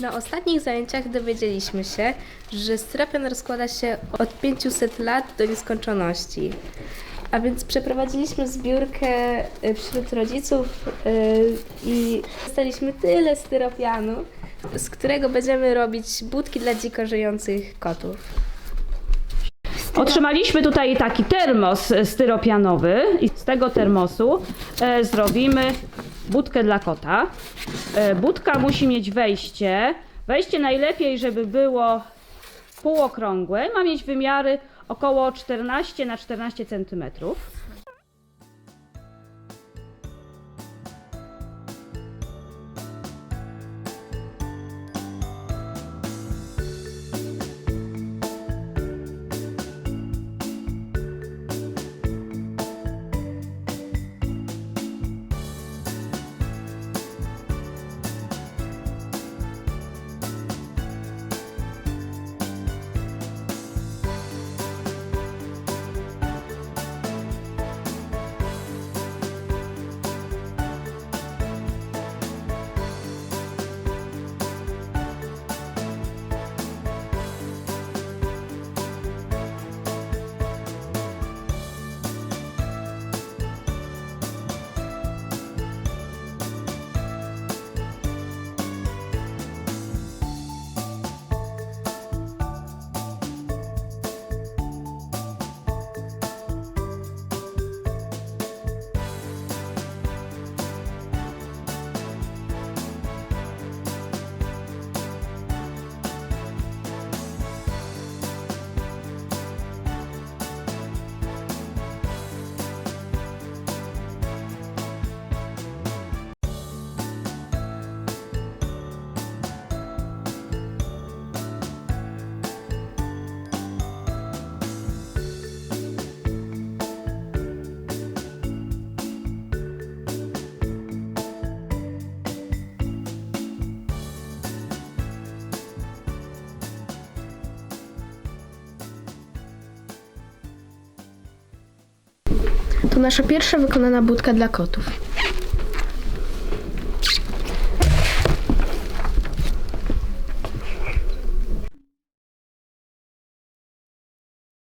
Na ostatnich zajęciach dowiedzieliśmy się, że styropian rozkłada się od 500 lat do nieskończoności. A więc przeprowadziliśmy zbiórkę y, wśród rodziców y, i dostaliśmy tyle styropianu, z którego będziemy robić budki dla dziko żyjących kotów. Otrzymaliśmy tutaj taki termos styropianowy i z tego termosu e, zrobimy budkę dla kota. E, budka musi mieć wejście. Wejście najlepiej, żeby było półokrągłe. Ma mieć wymiary około 14 na 14 centymetrów. To nasza pierwsza wykonana budka dla kotów.